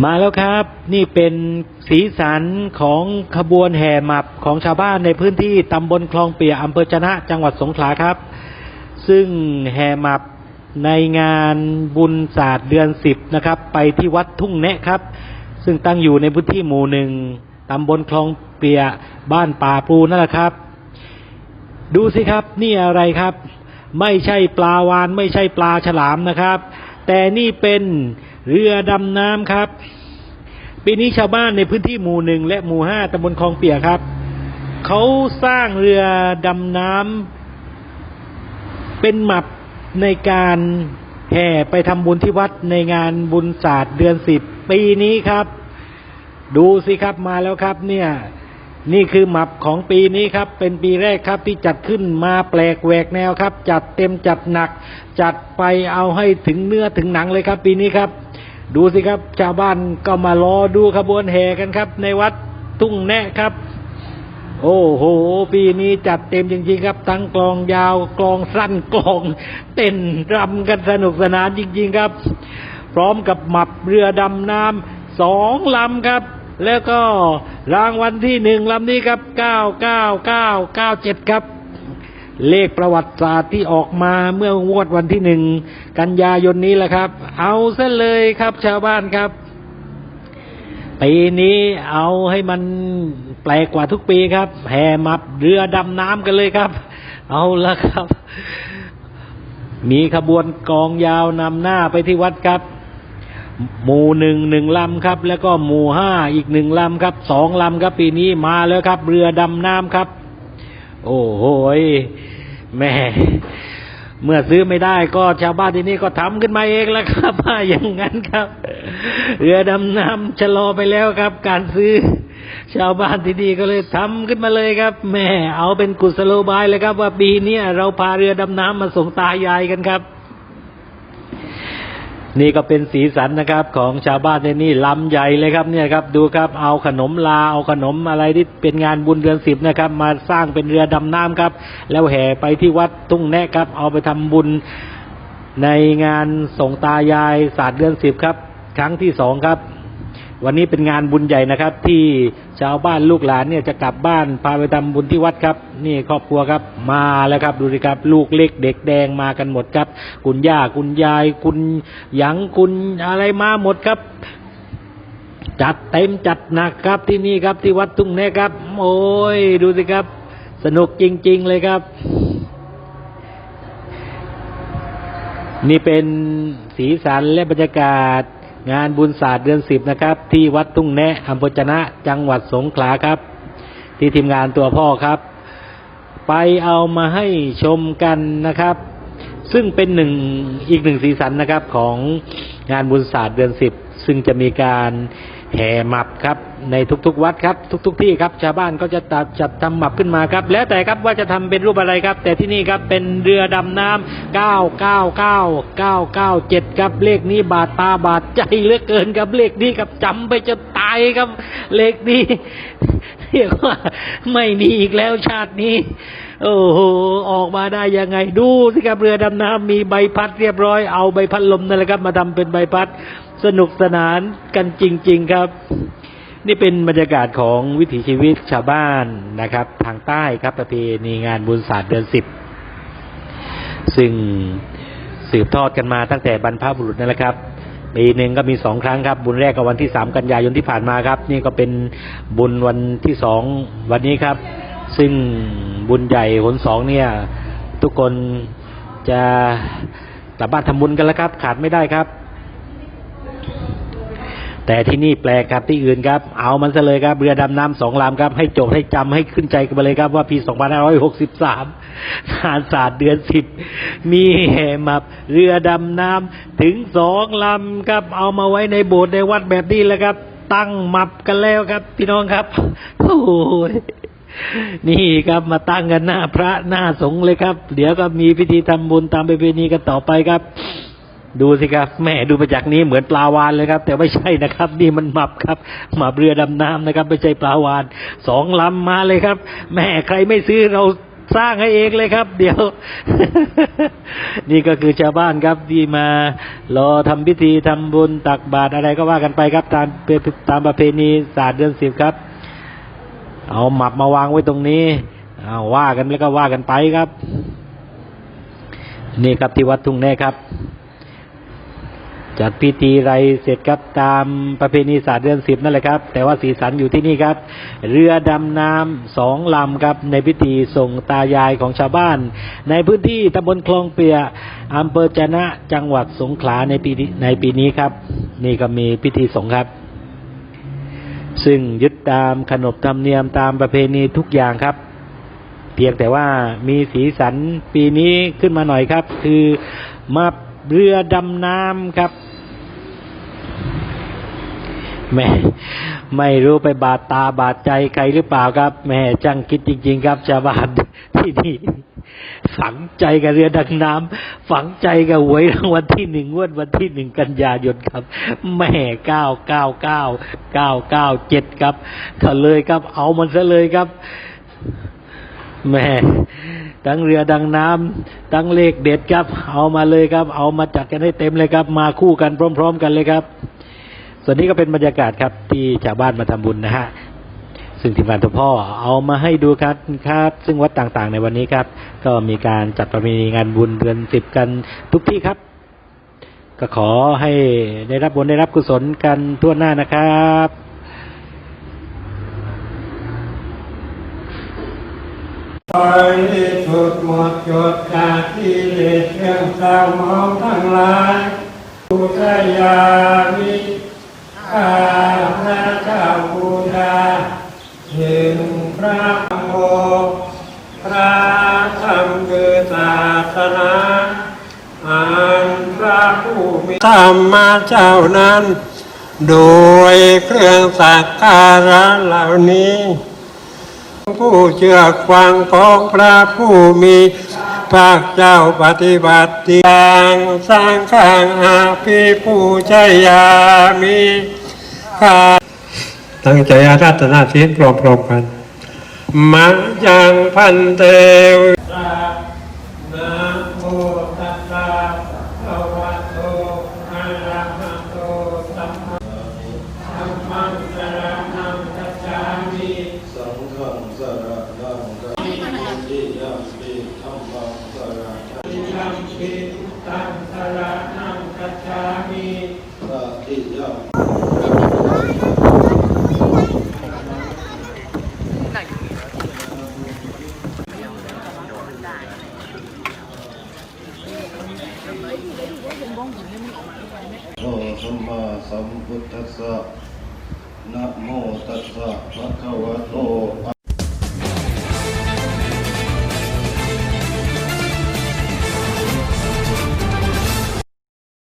มาแล้วครับ นี่เป็นสีสันของขบวนแห่หมับของชาวบ้านในพื้นที่ตำบลคลองเปียอำเภอชนะจังหวัดสงขลาครับ ซึ่งแห่หมับในงานบุญศาสตร์เดือนสิบนะครับ ไปที่วัดทุ่งแนะครับ ซึ่งตั้งอยู่ในพื้นที่หมู่หนึ่งตำบลคลองเปียบ้านป่าปูนั่นแหละครับ ดูสิครับนี่อะไรครับ ไม่ใช่ปลาวานไม่ใช่ปลาฉลามนะครับ แต่นี่เป็น เรือดำน้ำครับ ปีนี้ชาวบ้านในพื้นที่หมู่หนึ่งและหมู่ห้าตำบลคลองเปียครับ เขาสร้างเรือดำน้ำเป็นหมับในการแห่ไปทำบุญที่วัดในงานบุญศาสตร์เดือนสิบปีนี้ครับ ดูสิครับมาแล้วครับ เนี่ย นี่คือหมับของปีนี้ครับ เป็นปีแรกครับที่จัดขึ้นมาแปลกแหวกแนวครับ จัดเต็มจัดหนัก จัดไปเอาให้ถึงเนื้อถึงหนังเลยครับ ปีนี้ครับ ดูสิครับ ชาวบ้านก็มารอดูขบวนแห่กันครับ ในวัดทุ่งแนะครับ โอ้โห ปีนี้จัดเต็มจริงๆครับ ทั้งกลองยาวกลองสั้นกลอง เต้นรำกันสนุกสนานจริงๆครับ พร้อมกับหมับเรือดำน้ำสองลำครับ แล้วก็รางวัลที่หนึ่งลำนี้ครับเก้าเก้าเก้าเก้าเจ็ดครับ เลขประวัติศาสตร์ที่ออกมาเมื่องวดวันที่หนึ่งกันยายนนี้แหละครับ เอาซะเลยครับชาวบ้านครับปีนี้เอาให้มันแปลกกว่าทุกปีครับแห่มับเรือดำน้ำกันเลยครับ เอาละครับ มีขบวนกองยาวนำหน้าไปที่วัดครับ หมู่หนึ่งหนึ่งลำครับ แล้วก็หมู่ห้าอีกหนึ่งลำครับสองลำครับ ปีนี้มาแล้วครับ เรือดำน้ำครับ โอ้โหแม่เมื่อซื้อไม่ได้ก็ชาวบ้านที่นี่ก็ทำขึ้นมาเองแล้วครับว่าอย่างนั้นครับ เรือดำน้ำชะลอไปแล้วครับ การซื้อ ชาวบ้านที่นี่ก็เลยทำขึ้นมาเลยครับ แม่เอาเป็นกุศโลบายเลยครับ ว่าปีนี้เราพาเรือดำน้ำมาส่งตายายกันครับ นี่ก็เป็นสีสันนะครับของชาวบ้านในนี่ลำใหญ่เลยครับเนี่ยครับดูครับเอาขนมลาเอาขนมอะไรที่เป็นงานบุญเดือนสิบนะครับ มาสร้างเป็นเรือดำน้ำครับ แล้วแห่ไปที่วัดทุ่งแนะครับ เอาไปทำบุญในงานส่งตายายศาสตร์เดือนสิบครับ ครั้งที่สองครับ วันนี้เป็นงานบุญใหญ่นะครับ ที่ชาวบ้านลูกหลานเนี่ยจะกลับบ้านพาไปทำบุญที่วัดครับ นี่ครอบครัวครับมาแล้วครับดูสิครับ ลูกเล็กเด็กแดงมากันหมดครับ คุณย่าคุณยาย คุณหยังคุณอะไรมาหมดครับ จัดเต็มจัดหนักครับที่นี่ครับที่วัดทุ่งแนะครับ โอ้ยดูสิครับ สนุกจริง ๆ เลยครับ นี่เป็นสีสันและบรรยากาศ งานบุญศาสตร์เดือนสิบนะครับ ที่วัดทุ่งแนะอำเภอจนะ จังหวัดสงขลาครับ ที่ทีมงานตัวพ่อครับ ไปเอามาให้ชมกันนะครับ ซึ่งเป็นหนึ่งอีกหนึ่งสีสันนะครับของงานบุญศาสตร์เดือนสิบซึ่งจะมีการ แห่หมับครับในทุกๆ วัดครับ ทุก ๆ ที่ครับชาวบ้านก็จะตัดจัดทำหมับขึ้นมาครับ แล้วแต่ครับว่าจะทำเป็นรูปอะไรครับ แต่ที่นี่ครับเป็นเรือดำน้ำ999 997 ครับเลขนี้บาดตาบาดใจเหลือเกินครับเลขนี้ครับจำไปจนตายครับ เลขนี้เรียกว่าไม่มีอีกแล้วชาตินี้ โอ้โหออกมาได้ยังไง ดูสิครับเรือดำน้ำมีใบพัดเรียบร้อยเอาใบพัดลมนั่นแหละครับ มาทำเป็นใบพัด สนุกสนานกันจริง ๆครับ นี่เป็นบรรยากาศของวิถีชีวิตชาวบ้านนะครับ ทางใต้ครับประเพณีงานบุญศาสตร์เดือนสิบซึ่งสืบทอดกันมาตั้งแต่บรรพบุรุษนั่นแหละครับปีหนึ่งก็มีสองครั้งครับ บุญแรกก็วันที่สามกันยายนที่ผ่านมาครับ นี่ก็เป็นบุญวันที่สองวันนี้ครับ ซึ่งบุญใหญ่หนสองเนี่ย ทุกคนจะกลับบ้านทำบุญกันแล้วครับ ขาดไม่ได้ครับ แต่ที่นี่แปลกครับที่อื่นครับ เอามันซะเลยครับเรือดำน้ำสองลำครับ ให้จดให้จำให้ขึ้นใจกันไปเลยครับว่าปี 2563งานศาสตร์เดือนสิบมีแห่มาเรือดำน้ำถึงสองลำครับ เอามาไว้ในโบสถ์ในวัดแบบนี้แหละครับ ตั้งหมับกันแล้วครับ พี่น้องครับโอ้ยนี่ครับมาตั้งกันหน้าพระหน้าสงฆ์เลยครับ เดี๋ยวก็มีพิธีทำบุญตามประเพณีกันต่อไปครับ ดูสิครับแม่ดูมาจากนี้เหมือนปลาวานเลยครับ แต่ไม่ใช่นะครับ นี่มันหมับครับหมับเรือดำน้ำนะครับ ไม่ใช่ปลาวานสองลำมาเลยครับ แม่ใครไม่ซื้อเราสร้างให้เองเลยครับ เดี๋ยว นี่ก็คือชาวบ้านครับที่มารอทำพิธีทำบุญตักบาตรอะไรก็ว่ากันไปครับ ตามตามประเพณีศาสตร์เดือนสิบครับ เอาหมับมาวางไว้ตรงนี้เอาว่ากันแล้วก็ว่ากันไปครับ นี่ครับที่วัดทุ่งแน่ครับ จัดพิธีไรเสร็จครับตามประเพณีศาสตร์เดือนสิบนั่นแหละครับ แต่ว่าสีสันอยู่ที่นี่ครับ เรือดำน้ำสองลำครับ ในพิธีส่งตายายของชาวบ้าน ในพื้นที่ตำบลคลองเปียอำเภอจนะจังหวัดสงขลาในปีในปีนี้ครับ นี่ก็มีพิธีส่งครับ ซึ่งยึดตามขนบธรรมเนียมตามประเพณีทุกอย่างครับเพียงแต่ว่ามีสีสันปีนี้ขึ้นมาหน่อยครับ คือมา เรือดำน้ำครับแม่ไม่รู้ไปบาดตาบาดใจใครหรือเปล่าครับแม่จังคิดจริง ๆ ครับชาวบ้านที่นี่ฝังใจกับเรือดังน้ำฝังใจกับหวยรางวัลที่หนึ่งงวดวันที่หนึ่งกันยายนครับแม่เก้าเก้าเก้าเก้าเก้าเจ็ดครับก็เลยครับ เอามันซะเลยครับ แม่ทั้งเรือดังน้ำทั้งเลขเด็ดครับ เอามาเลยครับ เอามาจัดกันให้เต็มเลยครับ มาคู่กันพร้อม ๆ กันเลยครับ ส่วนนี้ก็เป็นบรรยากาศครับ ที่ชาวบ้านมาทำบุญนะฮะซึ่งทีมงานตัวพ่อเอามาให้ดูครับครับ ซึ่งวัดต่างๆ ในวันนี้ครับ ก็มีการจัดประเพณีงานบุญเดือนสิบกันทุกที่ครับ ก็ขอให้ได้รับบุญได้รับกุศลกันทั่วหน้านะครับ ริสุทธิ์หมดจดจากกิเลสเครื่องเศร้าหมองทั้งหลายบูชายามิข้าพระเจ้าบูชาถึงพระโมพระธรรมคือศาสนาอันพระผู้มีธรรมเจ้านั้น โดยเครื่องสักการะเหล่านี้ ผู้เชื่อฟังของพระผู้มีพระเจ้าปฏิบัติอย่างสร้างข้างอาภิผู้ชยามีข้าตั้งใจอาราธนาศีลพร้อมๆกันมายังพันเตวนะโมตัสสะภะคะวะโตอะระหะโต สระนังกัจจิติยัมปิธัมมังสระนังยัมปิตังสระนังกัจฉามิตติยัมโอสัมมาสัมพุทธัสสะนะโมตัสสะภะคะวะโตอะ